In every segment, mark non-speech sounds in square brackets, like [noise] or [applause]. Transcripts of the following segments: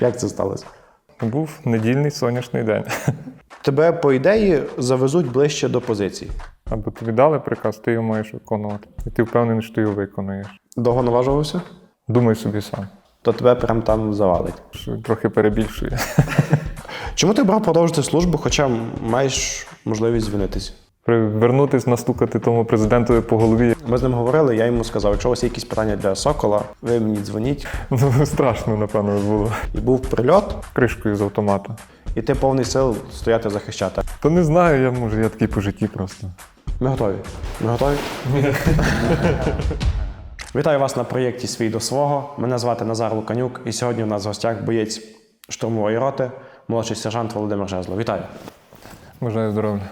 Як це сталося? Був недільний сонячний день. Тебе, по ідеї, завезуть ближче до позицій. Або тобі дали приказ, ти його маєш виконувати. І ти впевнений, що ти його виконуєш. Довго наважувався? Думай собі сам, То тебе прям там завалить. що трохи перебільшує. Чому ти брав продовжити службу, хоча маєш можливість звільнитися? Вернутись, настукати тому президентові по голові. Ми з ним говорили, я йому сказав, якщо у вас є якісь питання для Сокола, ви мені дзвоніть. Ну, страшно, напевно, було. І був прильот, Кришкою з автомата. і ти повний сил стояти захищати. То не знаю, я може, я такий по житті просто. Ми готові. Ми готові? [laughs] Вітаю вас на проєкті Свій до свого. Мене звати Назар Луканюк, і сьогодні у нас в гостях боєць штурмової роти, молодший сержант Володимир Жезло. Вітаю. Бажаю здоров'я.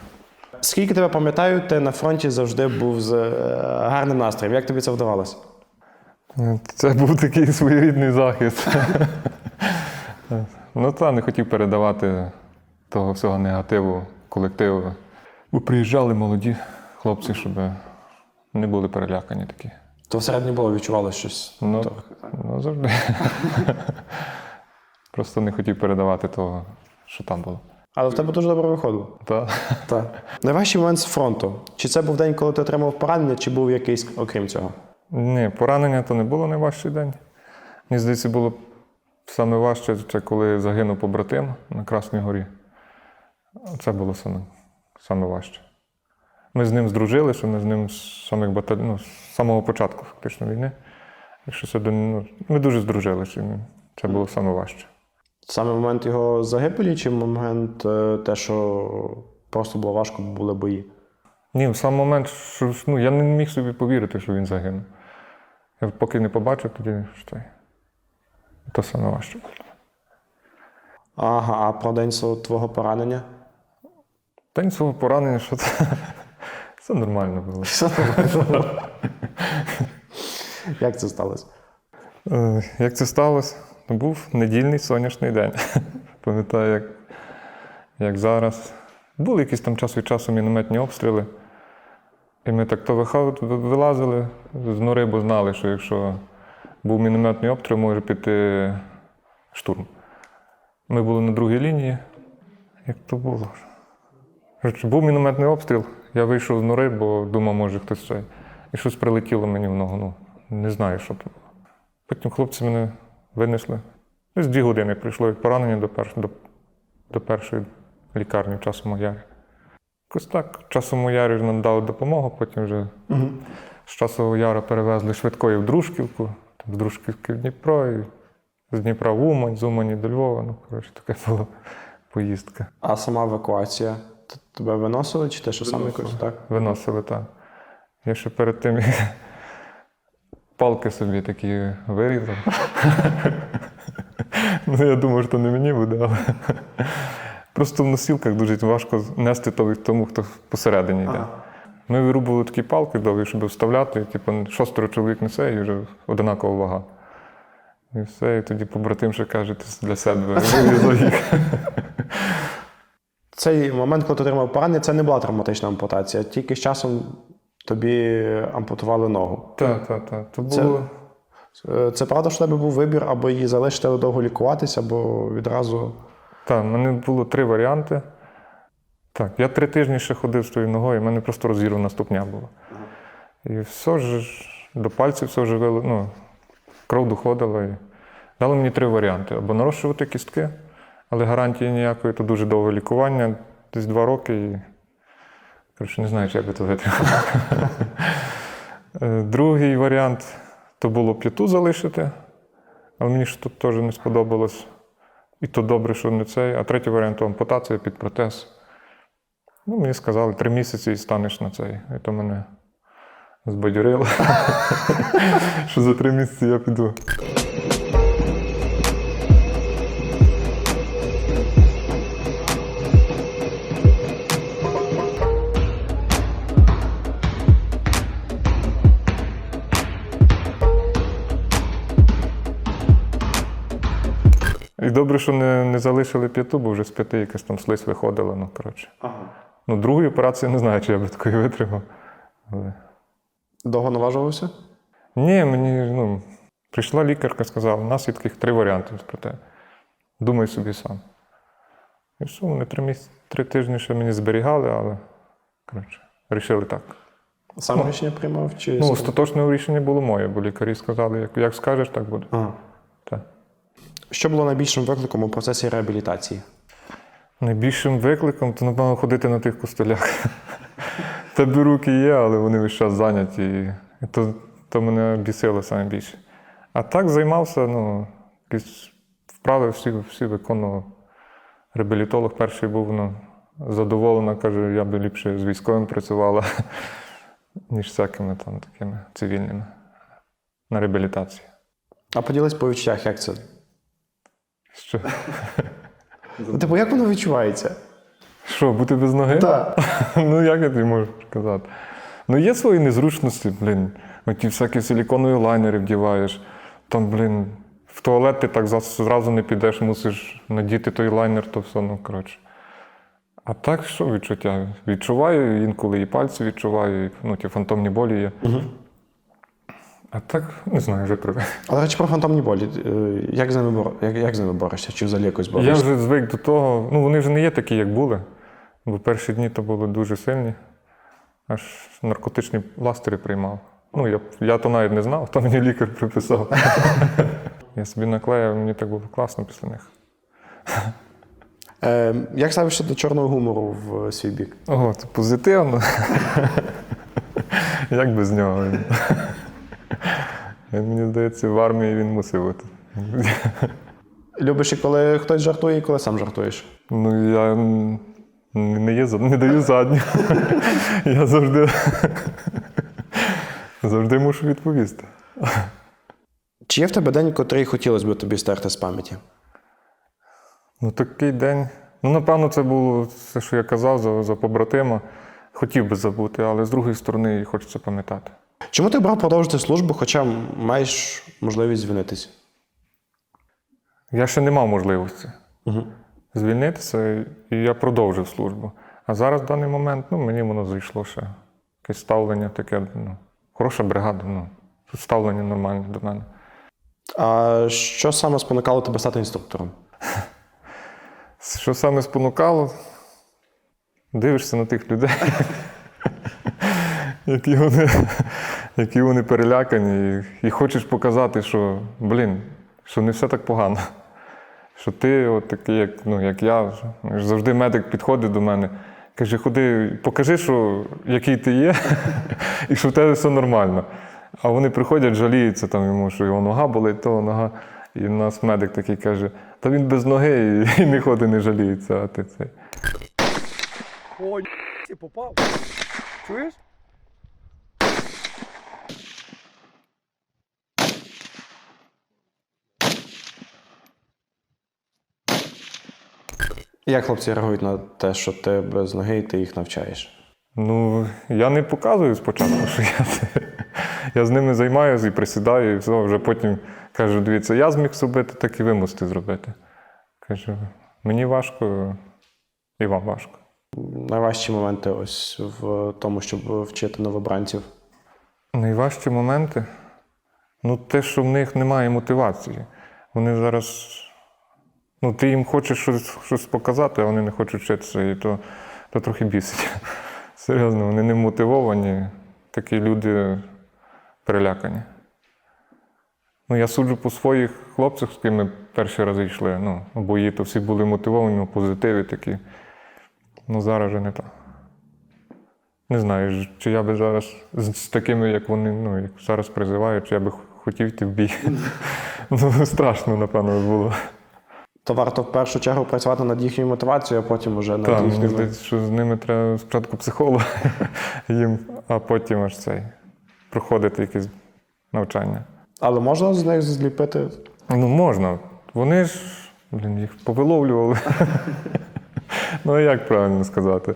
Скільки тебе пам'ятаю, ти на фронті завжди був з е, гарним настроєм. Як тобі це вдавалося? Це був такий своєрідний захист. ну та не хотів передавати того всього негативу колективу. Бо приїжджали молоді хлопці, щоб не були перелякані такі. То всередині було відчувалося щось. Ну, То- ну завжди. Просто не хотів передавати того, що там було. Але в тебе дуже добре виходило. Та. Так. Найважчий момент з фронту. Чи це був день, коли ти отримав поранення, чи був якийсь окрім цього? Ні, поранення то не було найважчий день. Мені здається, було саме важче, це коли загинув побратим на Красній горі. Це було саме, саме важче. Ми з ним здружилися, ми з ним з самих баталь... ну, з самого початку фактично війни. Якщо це ну, ми дуже здружилися, це було саме важче. Саме момент його загибелі, чи момент е, те, що просто було важко, бо були бої? Ні, в сам момент, що ну, я не міг собі повірити, що він загинув. Я поки не побачив, тоді що це. То саме важче було. Ага, а про день свого твого поранення? День свого поранення, що це. [laughs] Все нормально було. Як це сталося? Е, Як це сталося? Ну, Був недільний сонячний день. [laughs] Пам'ятаю, як, як зараз. Були якісь там час від часу мінометні обстріли. І ми так то вилазили з нори, бо знали, що якщо був мінометний обстріл, може піти штурм. Ми були на другій лінії. Як то було? Був мінометний обстріл, я вийшов з нори, бо думав, може хтось це. І щось прилетіло мені в ногу. Ну, не знаю, що це було. Потім хлопці мене винесли. Десь дві години прийшло від поранення до, перш... до... до першої лікарні в часу ярі. Якось так, часу ярі нам дали допомогу, потім вже з часового яру перевезли швидкою в Дружківку, там, з Дружківки в Дніпро, і з Дніпра в Умань, з Умані до Львова. Ну, коротше, така була [laughs] поїздка. А сама евакуація? Тебе виносили, чи ти що сам якось? Так? Виносили так. Я ще перед тим палки собі такі вирізав. [laughs] ну, я думав, що не мені буде, але просто в носілках дуже важко нести то- тому, хто посередині йде. Ми вирубували такі палки довгі, щоб вставляти, і, типу, шостеро чоловік несе і вже одинакова вага. І все, і тоді побратим ще каже, ти для себе вирізав їх. Цей момент, коли ти отримав поранення, це не була травматична ампутація. Тільки з часом тобі ампутували ногу. Так, так, так. Це Це- було. Е, Це правда, що в тебе був вибір або її залишити але довго лікуватися, або відразу. Так, в мене було три варіанти. Так, я три тижні ще ходив з тою ногою, і в мене просто розірвана ступня була. І все ж до пальців все живило, ну, кров доходила. І дали мені три варіанти: або нарощувати кістки, але гарантії ніякої, то дуже довге лікування, десь два роки. І... Коротше, не знаю, чи як би Другий варіант то було п'яту залишити, але мені ж тут теж не сподобалось. І то добре, що не цей. А третій варіант то ампутація під протез. Ну, мені сказали, три місяці і станеш на цей. І то мене збадьорило, [laughs] що за три місяці я піду. І добре, що не, не залишили п'яту, бо вже з п'яти якась там слизь виходила. Ну, коротше. Ну, другої операції не знаю, чи я би такої витримав. Але... Довго наважувався? Ні, мені ну, прийшла лікарка, сказала, у нас є таких три варіанти проте. думай собі сам. І все, вони три, місяці, три тижні ще мені зберігали, але коротше, рішили так. Сам рішення приймав чи Ну, остаточне рішення було моє, бо лікарі сказали, як, як скажеш, так буде. ага. Що було найбільшим викликом у процесі реабілітації? Найбільшим викликом то, напевно, ходити на тих костелях. [laughs] Тебе руки є, але вони весь час зайняті. І то, то мене бісило саме більше. А так займався, ну, якісь вправи всі, всі виконував. Реабілітолог перший був ну, задоволена, каже, я би ліпше з військовим працювала, [laughs] ніж всякими там такими цивільними на реабілітації. А поділись по відчуттях, як це? Що? Ну, Типу, як воно відчувається? Що, бути без ноги? Так. [laughs] ну, як я тобі можу сказати? Ну, є свої незручності, блін. Оті всякі силіконові лайнери вдіваєш. Там, блін, в туалет ти так зразу не підеш, мусиш надіти той лайнер, то все, ну коротше. А так, що відчуття? Відчуваю, інколи і пальці відчуваю, і, ну, ті фантомні болі є. Угу. А так, не знаю, вже привик. А до речі, про фантомні болі. Е, Як з ними бор... як, як з ними борешся? Чи взагалі якось Я вже звик до того, ну вони вже не є такі, як були. Бо перші дні то були дуже сильні. Аж наркотичні пластирі приймав. Ну, я, я то навіть не знав, то мені лікар приписав. я собі наклеїв, мені так було класно після них. Е, як ставишся до чорного гумору в свій бік? Ого, це позитивно. як без нього? Мені здається, в армії він мусив бути. [laughs] Любиш і коли хтось жартує, і коли сам жартуєш? Ну, я не, є, не даю задню. [laughs] я завжди, [laughs] завжди мушу відповісти. Чи є в тебе день, котрий хотілося б тобі стерти з пам'яті? Ну, такий день. Ну, напевно, це було те, що я казав за, за побратима. Хотів би забути, але з другої сторони хочеться пам'ятати. Чому ти обрав продовжити службу, хоча маєш можливість звільнитися? Я ще не мав можливості Угу. звільнитися, і я продовжив службу. А зараз в даний момент ну, мені воно зайшло ще. Якесь ставлення таке, ну, хороша бригада, ну, ставлення нормальне до мене. А що саме спонукало тебе стати інструктором? Що саме спонукало? Дивишся на тих людей, [laughs] які вони, [laughs] які вони перелякані, і, хочеш показати, що, блін, що не все так погано. Що ти от такий, як, ну, як я. Завжди медик підходить до мене, каже, ходи, покажи, що, який ти є, [laughs] і що в тебе все нормально. А вони приходять, жаліються там йому, що його нога болить, то нога. І в нас медик такий каже: та він без ноги і, і не ходить, не жаліється, а ти цей. Ой, попав. Чуєш? Як хлопці реагують на те, що ти без ноги і ти їх навчаєш? Ну, я не показую спочатку, що я це. Я з ними займаюся і присідаю, і все. Вже потім кажу, дивіться, я зміг зробити, так і ви мусите зробити. Кажу, мені важко, і вам важко. Найважчі моменти ось в тому, щоб вчити новобранців. Найважчі моменти ну, те, що в них немає мотивації. Вони зараз. Ну, ти їм хочеш щось, щось показати, а вони не хочуть вчитися, і то, то трохи бісить. [laughs] Серйозно, вони не мотивовані, такі люди перелякані. Ну, я суджу по своїх хлопцях, з ким ми перші рази йшли. Ну, бої, то всі були мотивовані, позитиві такі. Ну, зараз вже не так. Не знаю, чи я би зараз з такими, як вони, ну, як зараз призивають, чи я би хотів йти в бій. [laughs] ну, страшно, напевно, було. То варто в першу чергу працювати над їхньою мотивацією, а потім вже над Так, мені їхніми. здається, що з ними треба спочатку психолога [laughs] їм, а потім аж цей проходити якесь навчання. Але можна з них зліпити. Ну, можна. Вони ж, блін, їх повиловлювали. [laughs] ну, а як правильно сказати?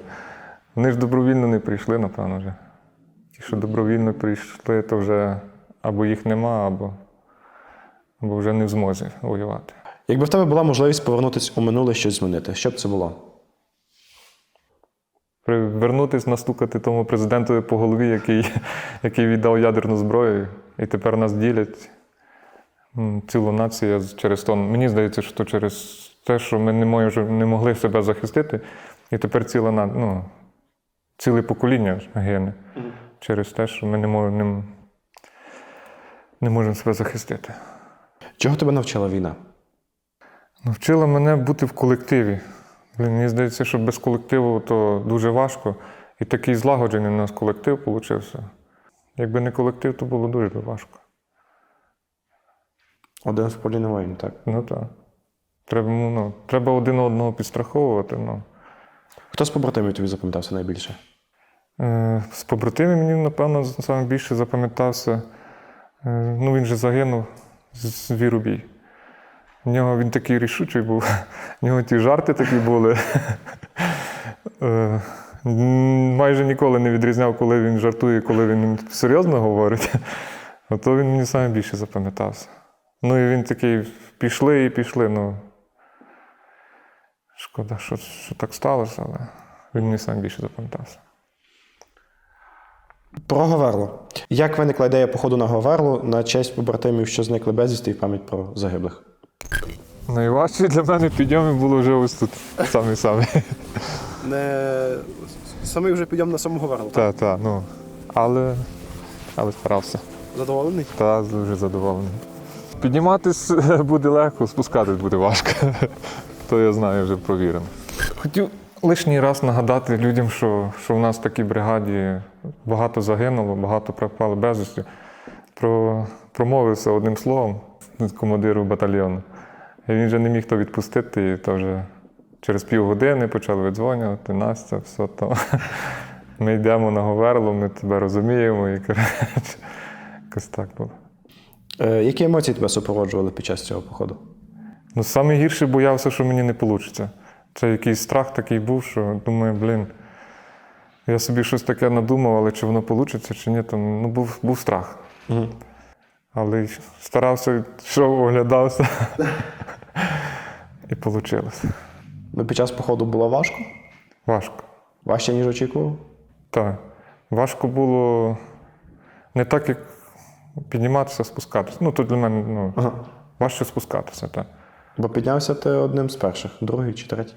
Вони ж добровільно не прийшли, напевно, вже. Ті, що добровільно прийшли, то вже або їх нема, або, або вже не в змозі воювати. Якби в тебе була можливість повернутися у минуле щось змінити, що б це було? Вернутись, настукати тому президентові по голові, який, який віддав ядерну зброю, і тепер нас ділять. Цілу націю через то. Мені здається, що через те, що ми не, мож, не могли себе захистити, і тепер ціле, ну, ціле покоління гине через те, що ми не, мож, не, не можемо себе захистити. Чого тебе навчила війна? Навчила мене бути в колективі. Блін, Мені здається, що без колективу то дуже важко. І такий злагоджений у нас колектив получився. Якби не колектив, то було дуже важко. Один в полі не воїн, так. Ну так. Треба, ну, треба один одного підстраховувати. Ну. Хто з побратимів тобі запам'ятався найбільше? Е, з побратимів мені, напевно, саме більше запам'ятався. Е, ну, він же загинув з Вірубій. В нього він такий рішучий був. [laughs] В нього ті жарти такі були. [laughs] Е, Майже ніколи не відрізняв, коли він жартує, коли він серйозно говорить. [laughs] Ото він мені саме більше запам'ятався. Ну і він такий, пішли і пішли. Ну, шкода, що, що так сталося, але він мені саме більше запам'ятався. Про Говерло. Як виникла ідея походу на Говерлу на честь побратимів, що зникли безвісти і пам'ять про загиблих? Найважче для мене підйоми було вже ось тут. Самі самі. Не... Самий вже підйом на самого Говерлу. Так, так, ну. Але, але старався. Задоволений? Та дуже задоволений. Підніматись буде легко, спускатись буде важко. То я знаю вже провірено. Хотів лишній раз нагадати людям, що, що в нас в такій бригаді багато загинуло, багато пропало безвісті. Про, промовився одним словом командиру батальйону. Він вже не міг то відпустити, і то вже через півгодини почали видзвонювати, Настя, все то. Ми йдемо на Говерло, ми тебе розуміємо. І коротше, якось так було. Е, які емоції тебе супроводжували під час цього походу? Ну, саме гірше боявся, що мені не вийде. Це якийсь страх такий був, що думаю, блін, я собі щось таке надумав, але чи воно вийде, чи ні, там, ну, був, був страх. Угу. Але старався, йшов, оглядався. [laughs] І вийшло. Ну, під час походу було важко? Важко. Важче, ніж очікував? Так. Важко було не так, як підніматися, спускатися. Ну, тут для мене ну, Ага. важче спускатися. Так. Бо піднявся ти одним з перших, другий чи третій?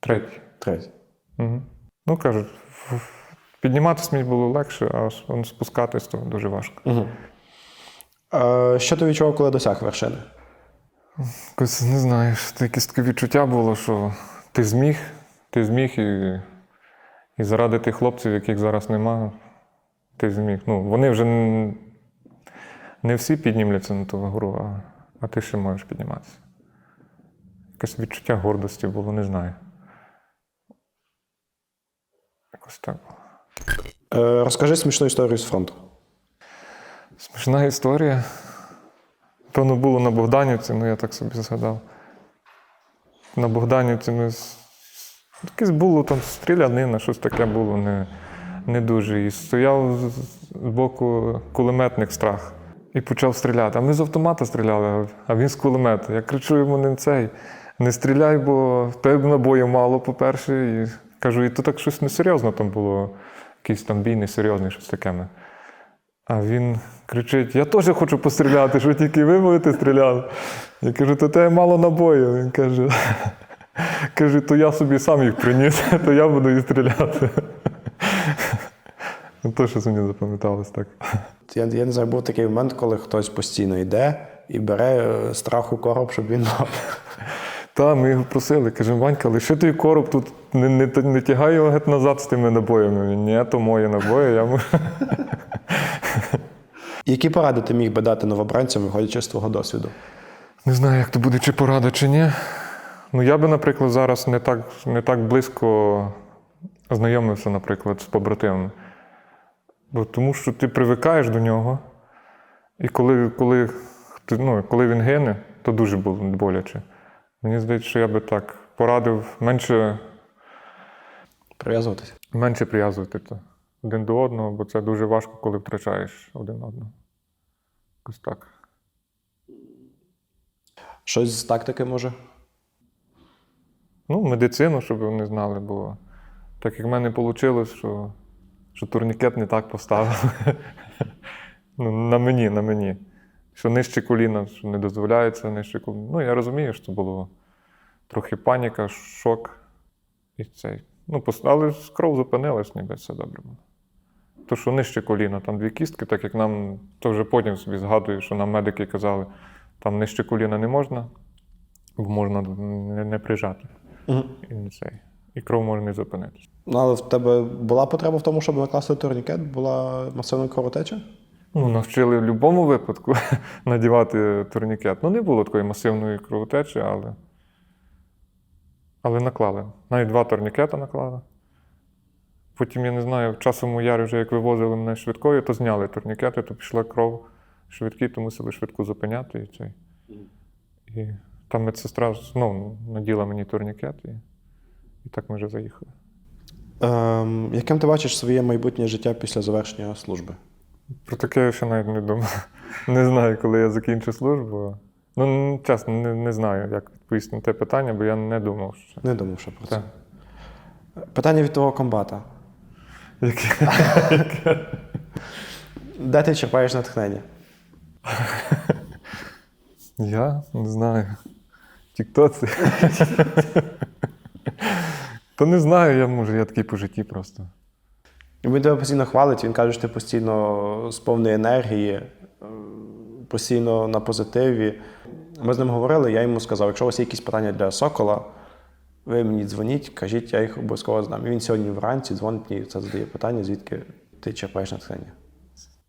Третій. Третій. Угу. Ну, кажуть, підніматися мені було легше, а спускатись то дуже важко. Угу. Е, що ти відчував, коли досяг вершини? Якось не знаю, що це якесь таке відчуття було, що ти зміг, ти зміг і, і заради тих хлопців, яких зараз нема, ти зміг. Ну, вони вже не всі піднімляться на ту гору, а, а ти ще можеш підніматися. Якесь відчуття гордості було, не знаю. Якось так було. Е, розкажи смішну історію з фронту. Смішна історія. Певно, було на Богданівці, ну я так собі згадав. На Богданівці з- Якесь було там стрілянина, щось таке було не, не дуже. І стояв з- боку кулеметник страх. І почав стріляти. А ми з автомата стріляли, а він з кулемета. Я кричу йому не цей, не стріляй, бо тебе набоїв мало, по-перше. І кажу, і то так щось несерйозно там було. Якийсь там бій несерйозний, щось таке. А він кричить: Я теж хочу постріляти, що тільки ви будете стріляти. Я кажу, то тебе мало набоїв. Він каже, [laughs] каже, то я собі сам їх приніс, [laughs] то я буду і стріляти. [laughs] Ну, То щось мені запам'яталось так. Я, я не знаю, був такий момент, коли хтось постійно йде і бере е, страху короб, щоб він мав. Та, ми його просили, кажемо, Ванька, лише той короб тут не, не, не тягай його геть назад з тими набоями. Ні, то мої набої, я можу. Які поради ти міг би дати новобранцям, виходячи з твого досвіду? Не знаю, як то буде, чи порада, чи ні. Ну, я би, наприклад, зараз не так, не так близько знайомився, наприклад, з побратимами. Бо тому що ти привикаєш до нього, і коли, коли, ну, коли він гине, то дуже було боляче. Мені здається, що я би так порадив менше, Прив'язуватися? менше прив'язувати один до одного, бо це дуже важко, коли втрачаєш один одного. Якось так. Щось з тактики може? Ну, медицину, щоб вони знали, бо так як в мене вийшло, що, що турнікет не так поставив. [laughs] ну, на мені, на мені. Що нижче коліна, що не дозволяється нижче коліна. Ну, я розумію, що було трохи паніка, шок. І цей. Ну, але кров зупинилась, ніби все добре було. То, що нижче коліна, там дві кістки, так як нам, то вже потім собі згадую, що нам медики казали, там нижче коліна не можна, бо можна не, не прижати. Угу. І, не цей. і кров може не зупинитися. Ну, але в тебе була потреба в тому, щоб накласти турнікет, була масивна кровотеча? Ну, навчили в будь-якому випадку [laughs] надівати турнікет. Ну, не було такої масивної кровотечі, але, але наклали. Навіть два турнікета наклали. Потім, я не знаю, в часовому ярі вже як вивозили мене швидкою, то зняли турнікети, то пішла кров швидкі, то мусили швидко зупиняти. І, цей. і там медсестра знову наділа мені турнікет, і, і так ми вже заїхали. Ем, яким ти бачиш своє майбутнє життя після завершення служби? Про таке я ще навіть не думав. [laughs] Не знаю, коли я закінчу службу. Ну, чесно, не, не знаю, як відповісти на те питання, бо я не думав. Що... Не думав ще про це. Так. Питання від твого комбата. [laughs] Де ти черпаєш натхнення? [laughs] Я не знаю. Тіктоці. [laughs] То не знаю, я може, я такий по житті просто. Він тебе постійно хвалить, він каже, що ти постійно з повної енергії, е, постійно на позитиві. Ми з ним говорили, я йому сказав, якщо у вас є якісь питання для Сокола, ви мені дзвоніть, кажіть, я їх обов'язково знам. І він сьогодні вранці дзвонить мені, це задає питання, звідки ти черпаєш натхнення.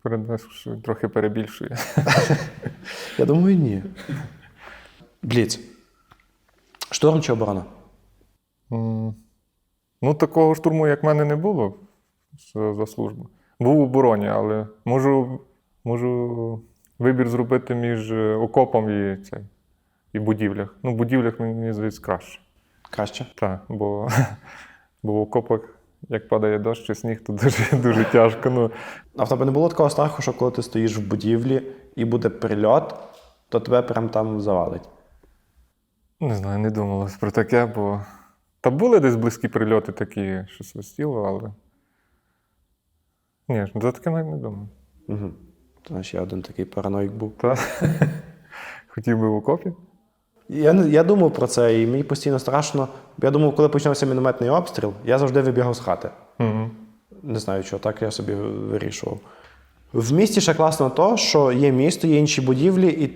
Перед що трохи перебільшує. [laughs] Я думаю, ні. Бліц. Штурм чи оборона? М, Ну, такого штурму, як в мене, не було за, за службу. Був у обороні, але можу, можу вибір зробити між е, окопом і, цей, і будівлях. Ну, в будівлях мені здається краще. Краще. Так, бо, бо в окопах, як падає дощ чи сніг, то дуже, дуже тяжко. Ну, А в тебе не було такого страху, що коли ти стоїш в будівлі і буде прильот, то тебе прям там завалить. не знаю, не думалось про таке, бо. Та були десь близькі прильоти такі, що свистіло, але. Ні, за таке навіть не думав. Угу. Знаєш, я один такий параноїк був. Та? Хотів би в окопі? Я, я думав про це, і мені постійно страшно. Я думав, коли почнався мінометний обстріл, я завжди вибігав з хати. Угу. Не знаю, чого, так я собі вирішував. В місті ще класно то, що є місто, є інші будівлі, і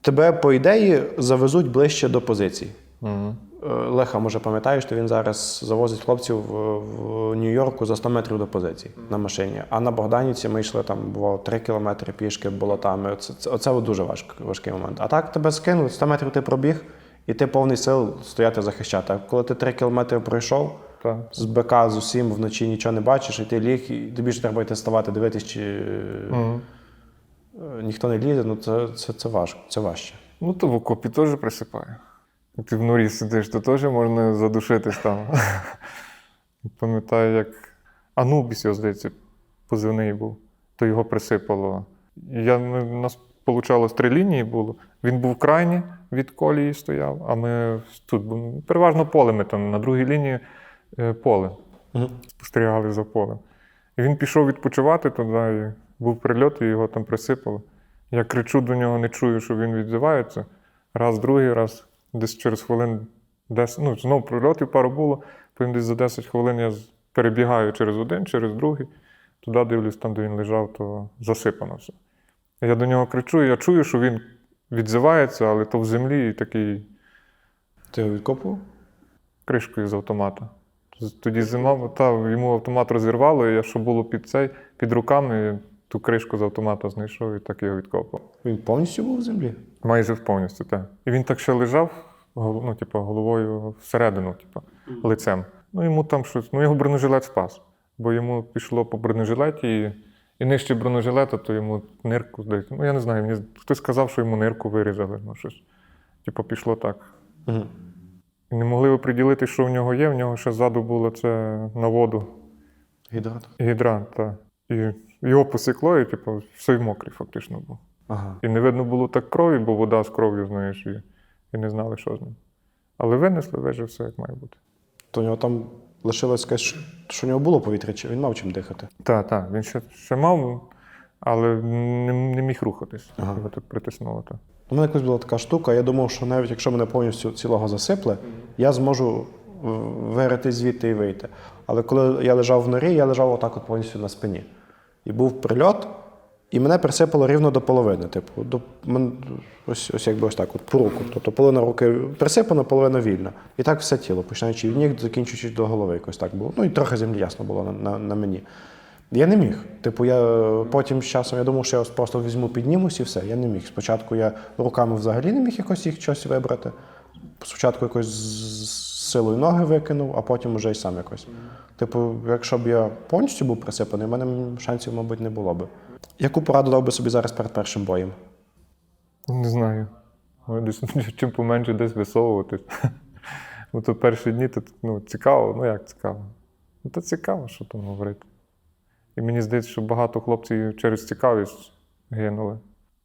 тебе, по ідеї, завезуть ближче до позицій. Угу. Е, Леха, може, пам'ятаєш, що він зараз завозить хлопців в, в Нью-Йорку за 100 метрів до позицій на машині. А на Богданівці ми йшли там, було 3 кілометри пішки болотами. Оце, це, оце дуже важк, важкий момент. А так тебе скинуть, 100 метрів ти пробіг, і ти повний сил стояти захищати. А коли ти 3 кілометри пройшов, Так. з БК з усім вночі нічого не бачиш, і ти ліг, і тобі ж треба йти ставати, дивитись, чи е, ніхто не лізе, ну це, це, це важко, це важче. Ну, то в окопі теж присипає. Ти в норі сидиш, то теж можна задушитись там. [laughs] Пам'ятаю, як Анубіс, його, здається, позивний був, то його присипало. Я, у нас вийшло три лінії було. Він був крайній від колії стояв, а ми тут бу- переважно поле ми там на другій лінії е, поле. Угу. спостерігали за полем. І він пішов відпочивати туди, і був прильот, і його там присипало. Я кричу до нього, не чую, що він відзивається. Раз, другий раз, десь через хвилин 10, ну, знову прильотів пару було, потім десь за 10 хвилин я перебігаю через один, через другий. Туди дивлюсь, там, де він лежав, то засипано все. Я до нього кричу, і я чую, що він відзивається, але то в землі і такий Ти його відкопував? кришкою з автомата. Тоді зима, та, йому автомат розірвало, і я що було під цей, під руками, ту кришку з автомата знайшов і так його відкопав. Він повністю був в землі? Майже повністю, так. І він так ще лежав, ну, типу, головою всередину, типу, лицем. Ну, йому там щось, ну, його бронежилет спас, бо йому пішло по бронежилеті, і, і нижче бронежилета, то йому нирку здається. Ну, я не знаю, мені хтось сказав, що йому нирку вирізали, ну щось. Типу, пішло так. Угу. І не могли оприділити, що в нього є. В нього ще ззаду було це на воду Гідратор. гідрант. Та. І його посікло, і типу, все й мокрий фактично був. Ага. І не видно було так крові, бо вода з кров'ю, знаєш, і, і не знали, що з ним. Але винесли, вижив все як має бути. То у нього там лишилось якесь, що у нього було повітря, чи він мав чим дихати. Так, так, він ще, ще мав, але не, не міг рухатись. Ага. Його так притиснуло. Так. У мене якось була така штука, я думав, що навіть якщо мене повністю цілого засипле, я зможу виграти звідти і вийти. Але коли я лежав в норі, я лежав отак от повністю на спині. І був прильот, і мене присипало рівно до половини. Типу, до, ось, ось якби ось так, от по руку. Тобто половина руки присипана, половина вільна. І так все тіло, починаючи від ніг, закінчуючи до голови, якось так було. Ну і трохи землі ясно було на, на, на мені. Я не міг. Типу, я потім з часом я думав, що я просто візьму, піднімусь і все. Я не міг. Спочатку я руками взагалі не міг якось їх щось вибрати. Спочатку якось з силою ноги викинув, а потім вже й сам якось. Типу, якщо б я повністю був присипаний, в мене шансів, мабуть, не було б. Яку пораду дав би собі зараз перед першим боєм? Не знаю. Десь [laughs] чим поменше десь висовуватись. [laughs] Ну, то перші дні то ну, цікаво, ну як цікаво. Ну, то цікаво, що там говорити. І мені здається, що багато хлопців через цікавість гинули.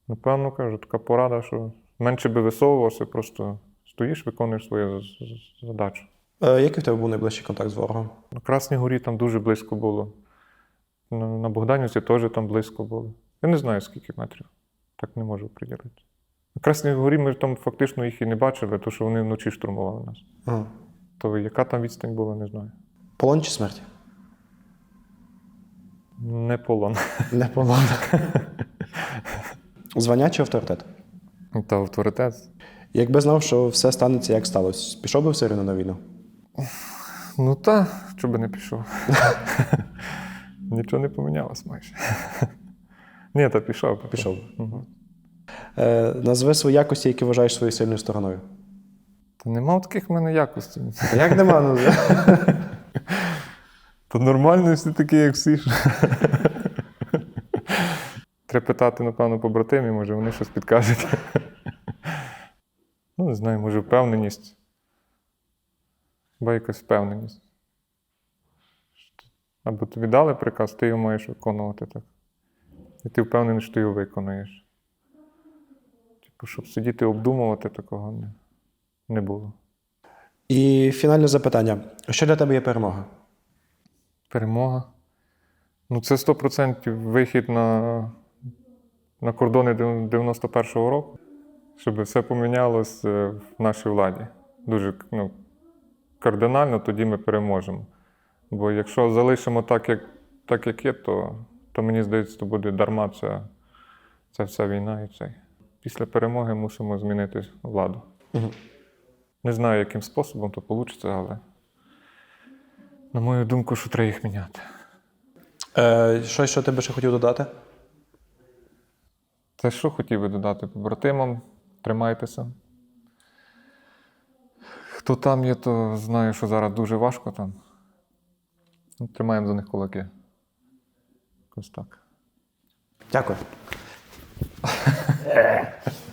Напевно, кажу, така порада, що менше би висовувався, просто стоїш, виконуєш свою задачу. Е, який в тебе був найближчий контакт з ворогом? На Красній горі там дуже близько було. На, Богданівці теж там близько було. Я не знаю, скільки метрів. Так не можу приділити. На Красній горі ми там фактично їх і не бачили, тому що вони вночі штурмували нас. Ага. То яка там відстань була, не знаю. Полон чи смерть? Не полон. Не полон. Звання чи авторитет? Та авторитет. Якби знав, що все станеться, як сталося, пішов би все рівно на війну? Ну та, що би не пішов. [laughs] Нічого не помінялось майже. [laughs] Ні, та пішов. Пішов. Мгм. Е, назви свої якості, які вважаєш своєю сильною стороною. Та нема таких в мене якостей. А як нема? Ну, [laughs] Та нормально всі такі, як всі. ж. Треба питати, напевно, побратимів, може вони щось підкажуть. Ну, не знаю, може, впевненість. Хіба якась впевненість. Або тобі дали приказ, ти його маєш виконувати так. І ти впевнений, що ти його виконуєш. Типу, щоб сидіти обдумувати, такого не, не було. І фінальне запитання: що для тебе є перемога? Перемога. Ну, це 100% вихід на, на кордони 91-го року, щоб все помінялось е, в нашій владі. Дуже ну, кардинально, тоді ми переможемо. Бо якщо залишимо так, як, так, як є, то, то мені здається, то буде дарма ця, ця вся війна і цей. Після перемоги мусимо змінити владу. Мгм. Не знаю, яким способом то вийде, але на мою думку, що треба їх міняти. Е, щось, що ти би ще хотів додати? Це що хотів би додати побратимам? Тримайтеся. Хто там є, то знаю, що зараз дуже важко там. Ну, Тримаємо за них кулаки. Якось так. Дякую. [laughs]